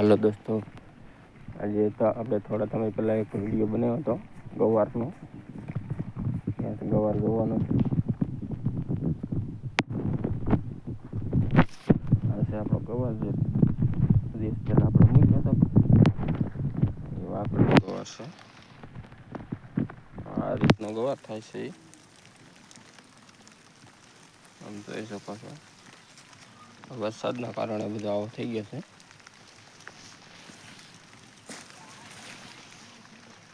હાલો દોસ્તો. આજે તો આપણે થોડા સમય પહેલાં એક વીડિયો બનાવ્યો હતો, ગવારનો. ત્યાંથી ગવાર જોવાનો છે આપણો ગવાર જે દિવસ પહેલાં આપણે મૂક્યો હતો. એવો આપણો ગવાર છે. આ રીતનો ગવાર થાય છે આમ જોઈ શકો છો વરસાદના કારણે બધું આવો થઈ ગયો છે.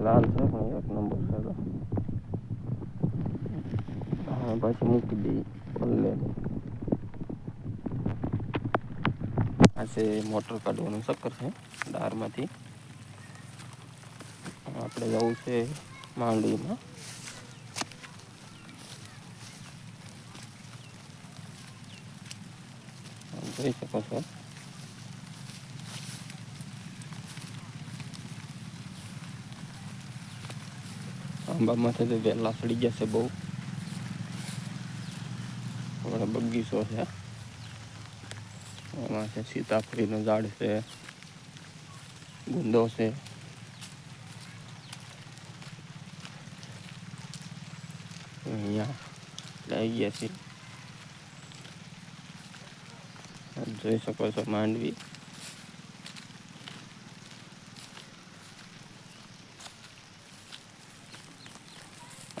લાલ છે પણ એક નંબર છે તો હા પછી મૂકી દઈએ પલ્લે આ છે મોટર કાઢવાનું ચક્કર છે દારમાંથી આપણે જવું છે માંડવીમાં જોઈ શકો છો આંબામાંથી તો વહેલા સડી જશે બહુ. આપણે બગીચો છે. એમાં છે સીતાફળીનું ઝાડ છે, ગુંદો છે. અહીંયા લઈ ગયા છીએ. જોઈ શકો છો માંડવી.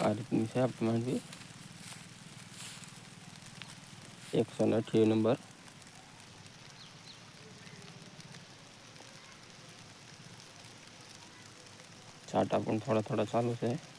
आरिफ से आप भी एक सौ अठारह नंबर। चार्ट अपन थोड़ा थोड़ा चालूच आहे